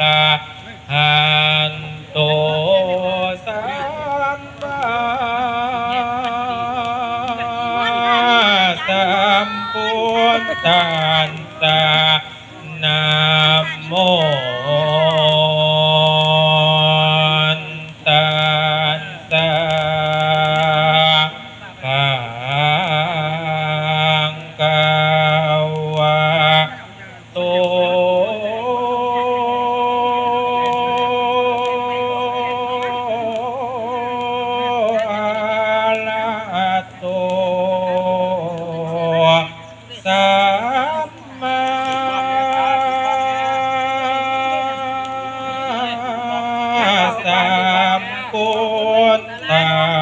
ละหันโตสัมมาสัมพุทธา สัมมาสัมพุทธา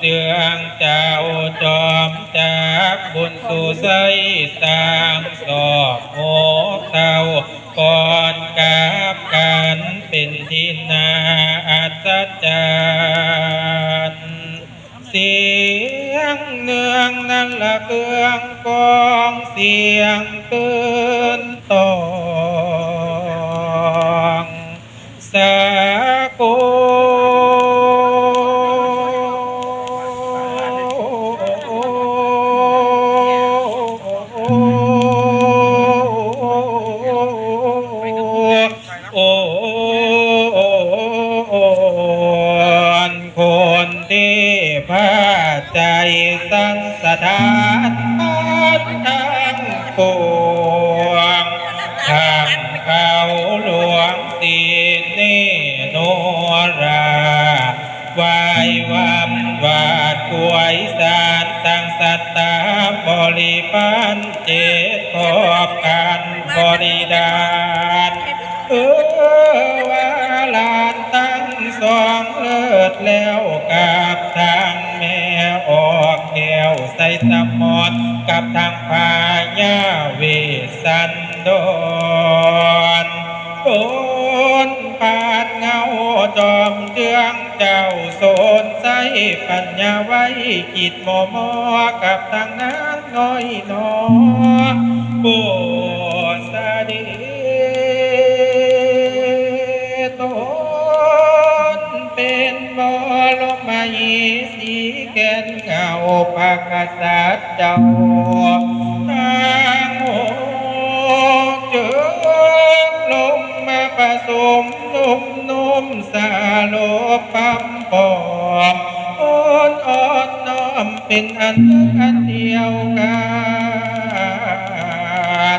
เตืองเจ้าจอมจากบุญสู่ใสสร้างสอบโมเต้าก่อนกับกันเป็นที่นาอัศจรรย์เสียงเนืองนั่นละเครื่องกองเสียงตื่นตอ ใจสังสถานทั้งปวงทางเขาหลวงตีนีโนราวายวามวาดกวยสารตั้งสัตตาบริปันเจตขอบการบริดาเออวาลานตั้งสองเลิศแล้วกับทาง ใส่สมอกับทางพายาเวสันดรโอนปาดเงาจอมเจืองเจ้าโซนใสปัญญาไว้จิตโมโมกับทางนั้นน้อยนอโบสดี สีแก่นเงาปากษัตริย์เจ้าทางโหเจอลมมาผสมนุ่มนุ่มสาโลปัมปอมอ่อนอ่อนน้อมเป็นอันอันเดียวกั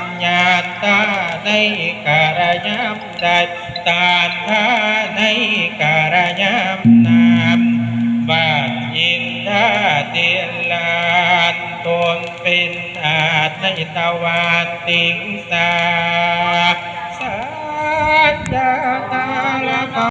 นญาณตาในการยามใดตานทาในการยามนา ตวันติงสาสัจจาลา